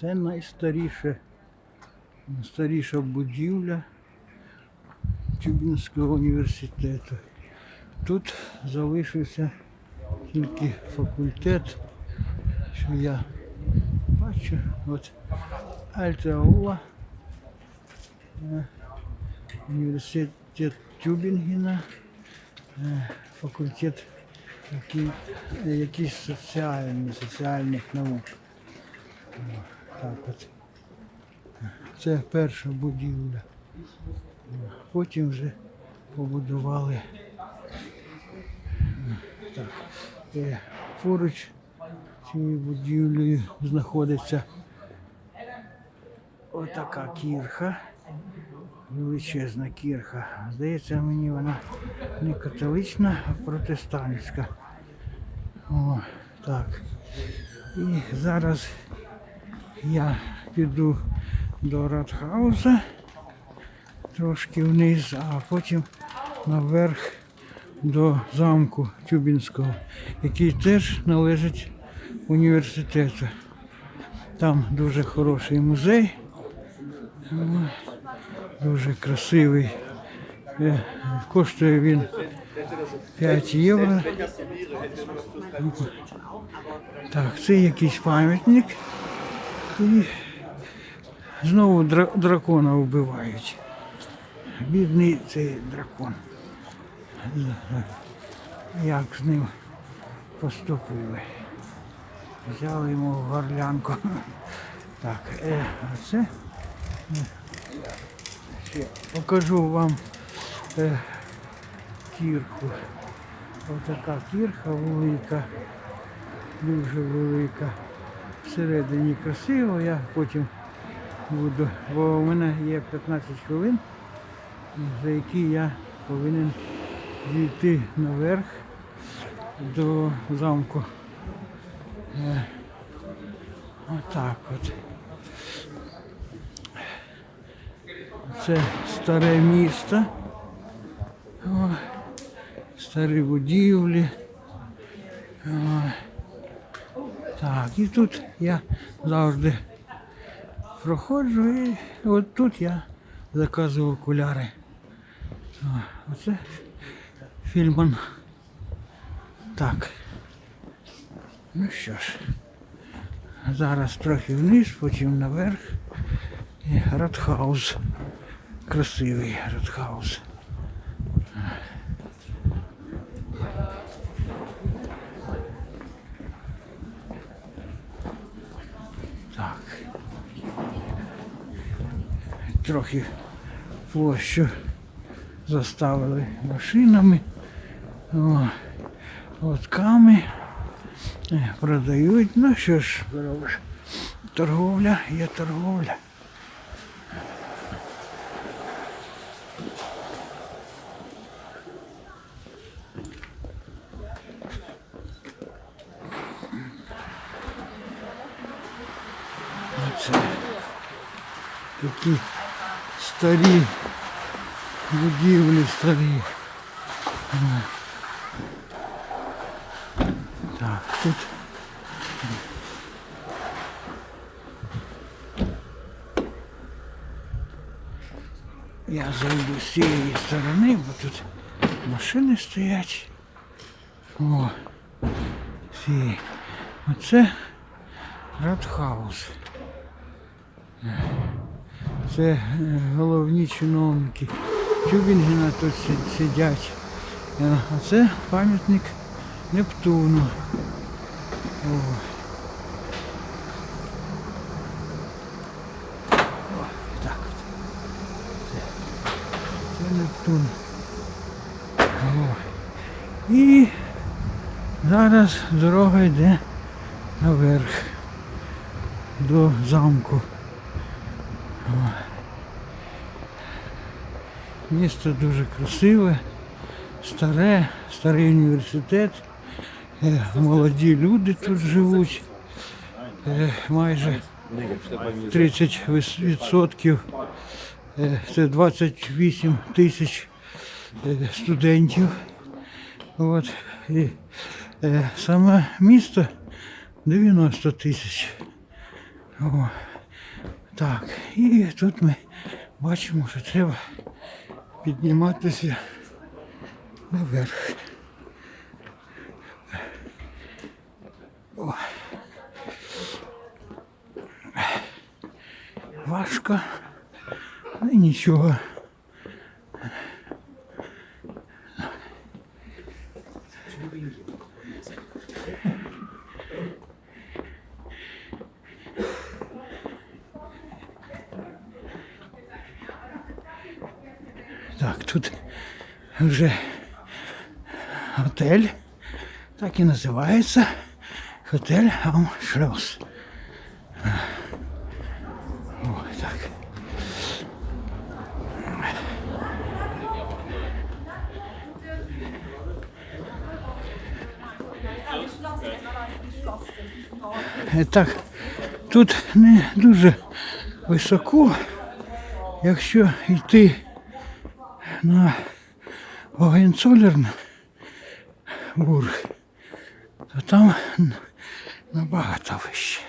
Це найстаріше, найстаріша будівля Тюбінського університету. Тут залишився тільки факультет, що я бачу. От Альтаула, е, університет Тюбінгена, е, факультет який, якийсь соціальний, соціальних наук. Так от. Це перша будівля. Потім вже побудували. Так. Е, Поруч цією будівлею знаходиться отака кірха. Величезна кірха. Здається, мені вона не католична, а протестантська. О, так. І зараз я піду до Радхауса трошки вниз, а потім наверх до замку Тюбінського, який теж належить університету. Там дуже хороший музей, дуже красивий. Е, Коштує він 5 євро. Так, це якийсь пам'ятник. І знову дракона вбивають. Бідний цей дракон. Як з ним поступили? Взяли йому горлянку. Так, е, а це ще покажу вам е, кірку. Отака кірка велика, дуже велика. Всередині красиво, я потім буду, бо у мене є 15 хвилин, за які я повинен дійти наверх до замку. Е, Отак от. Це старе місто. О, старі будівлі. О, так, і тут я завжди проходжу і от тут я заказував окуляри. Оце фільман. Так. Ну що ж. Зараз трохи вниз, потім наверх. І Радхаус. Красивий Радхаус. Трохи площу заставили машинами, лотками. Е, Продають. Ну що ж, робиш? Торговля є торговля. Оце такі старі будівлі старі. Так, тут. Я зайду з цієї сторони, бо тут машини стоять. О, всі. Оце Радхаус. Це е, головні чиновники. Тюбінгена тут сидять. Е, А це пам'ятник Нептуну. О. О, так от. Це, Нептун. О. І зараз дорога йде наверх до замку. Місто дуже красиве, старе, старий університет. Е, Молоді люди тут живуть. Е, Майже 30% е, це 28 тисяч студентів. От. І саме місто 90 тисяч. Так, і тут ми бачимо, що треба підніматися наверх. О. Важко, але нічого. Так, тут вже готель, так і називається. Готель Амшлос. О, так. Е, Так, тут не дуже високо, якщо йти на бург, то там набагато вище.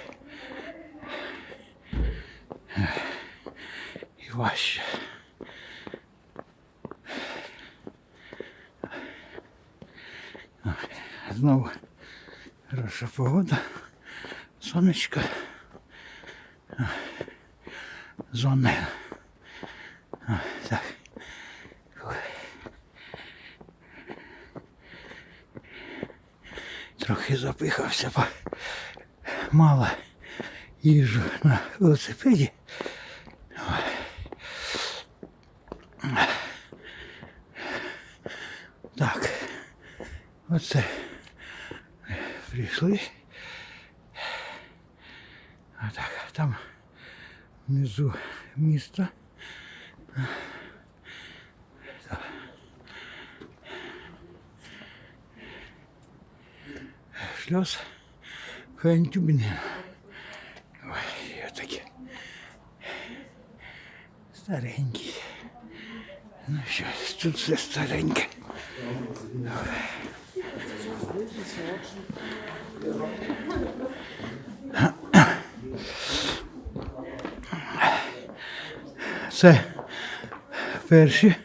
І важче. Знову хороша погода, сонечко. Зони. Так. Трохи запихався, бо мало їжу на велосипеді. Ой. Так, оце прийшли. А так, там внизу місто. Шльос Хантюбінен. Ой, я таке. Старенький. Ну що, тут все стареньке. Це перші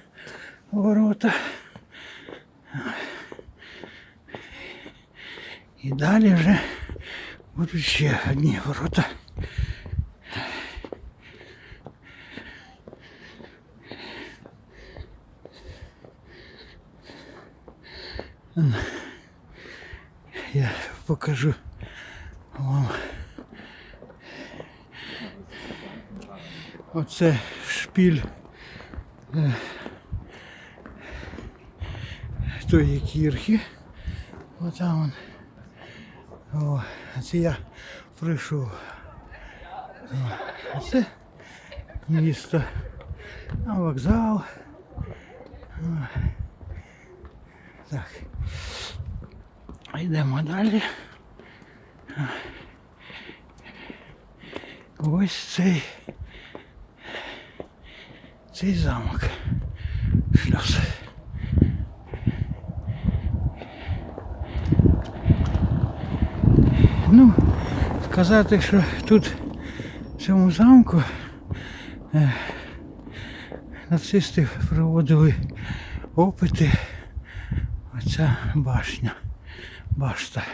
ворота. І далі вже будуть ще одні ворота. Я покажу вам. Оце шпіль е, тої кірхи. Отам он. О, це я прийшов. О, це місто. А вокзал. О, так. Йдемо далі. Ось цей. Цей замок. Шлюз. Ну, сказати, що тут в цьому замку е, нацисти проводили опити. Оця башня. Башта.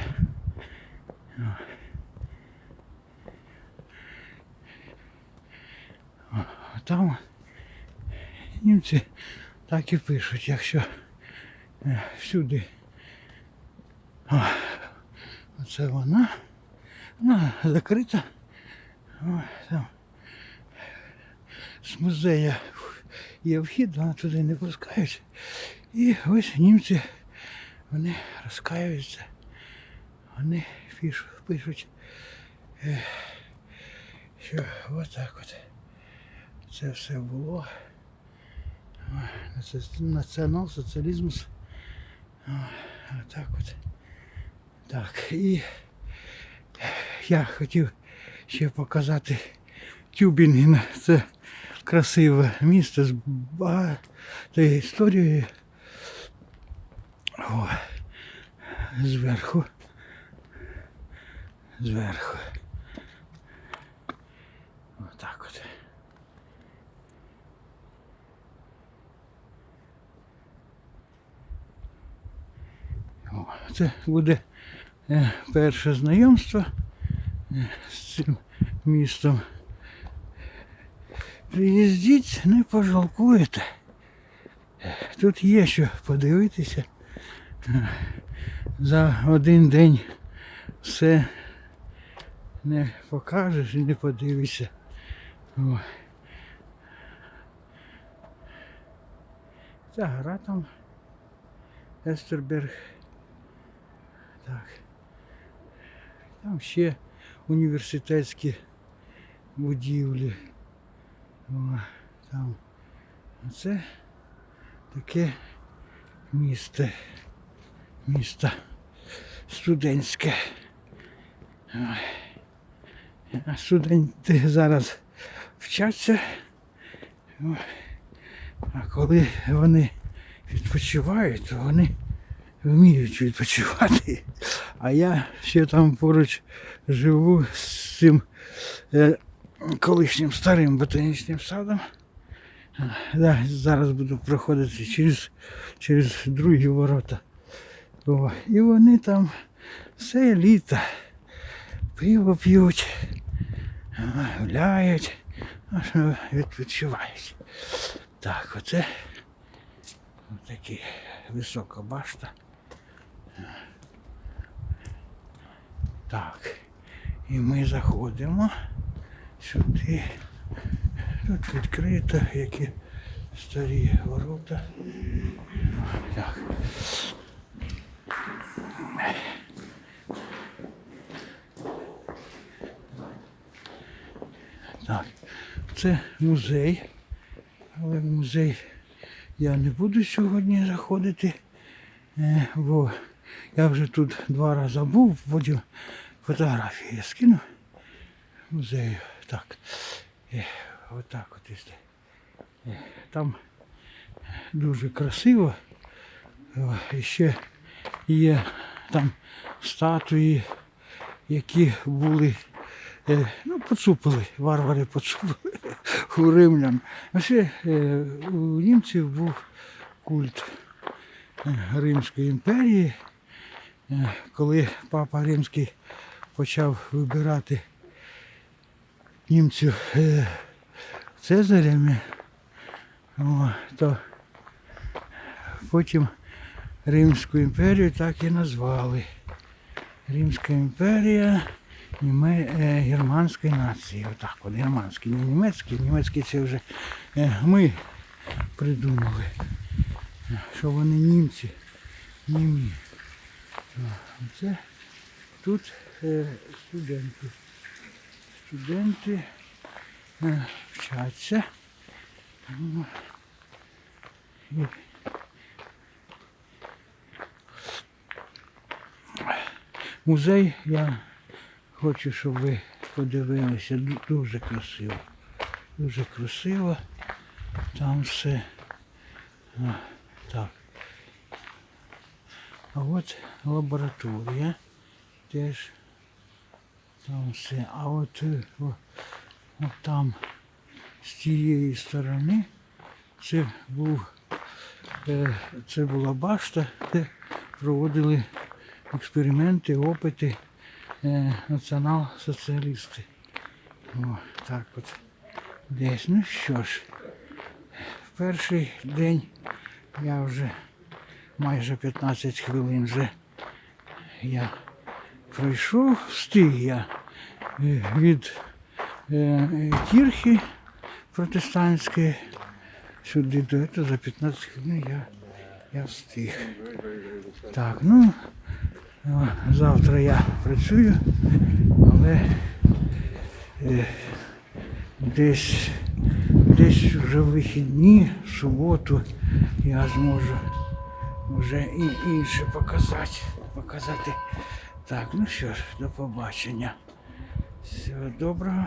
А Там німці так і пишуть, якщо е, всюди. О, оце вона. Вона закрита. О, там. З музею є вхід, вона туди не пускають. І ось німці вони розкаюються. Вони пишуть, е, що отак от це все було. Ой, наці- Націонал-соціалізм. Ой, Отак от. Так, і я хотів ще показати Тюбінгін. Це красиве місто з багатою історією. О, Зверху. Зверху. Отак от. О, Це буде е, перше знайомство з цим містом. Приїздіть, не пожалкуєте. Тут є що подивитися. За один день все не покажеш і не подивишся. О. Ця гора там Естерберг. Так. Там ще університетські будівлі. О, там. Оце таке місто. Місто студентське. А Студенти зараз вчаться. А коли вони відпочивають, то вони вміють відпочивати. А я ще там поруч живу з цим е, колишнім старим ботанічним садом. Да, зараз буду проходити через, через другі ворота. О, і вони там все літо пиво п'ють, гуляють, відпочивають. Так, оце такі висока башта. Так. І ми заходимо сюди. Тут відкрито, які старі ворота. Так. Так, це музей. Але в музей я не буду сьогодні заходити, е, бо я вже тут два рази був, потім фотографії я скину музею. Так. Е, Отак от ось. Е, Там дуже красиво. І ще є там статуї, які були, е, ну, поцупили, варвари поцупили у римлян. Ще у німців був культ Римської імперії. Коли папа римський почав вибирати німців е, цезарями, то потім Римську імперію так і назвали. Римська імперія е, германської нації. Отак от германський, не німецький. Німецький це вже е, ми придумали. Що вони німці, німі. О, Це тут е, студенти. Студенти е, вчаться. Ну, Музей я хочу, щоб ви подивилися. Дуже красиво. Дуже красиво. Там все. Так. А от лабораторія. Теж там все. А от, е, о, от там з тієї сторони це був е, це була башта, де проводили експерименти, опити е, націонал-соціалісти. О, так от. Десь. Ну що ж, в перший день я вже майже 15 хвилин вже я пройшов, встиг я е, від е, кірхи протестантської сюди до цього за 15 хвилин я, я встиг. Так, ну завтра я працюю, але е, десь, десь вже вихідні, в суботу я зможу вже і інше показати. показати. Так, ну що ж, до побачення. Всього доброго.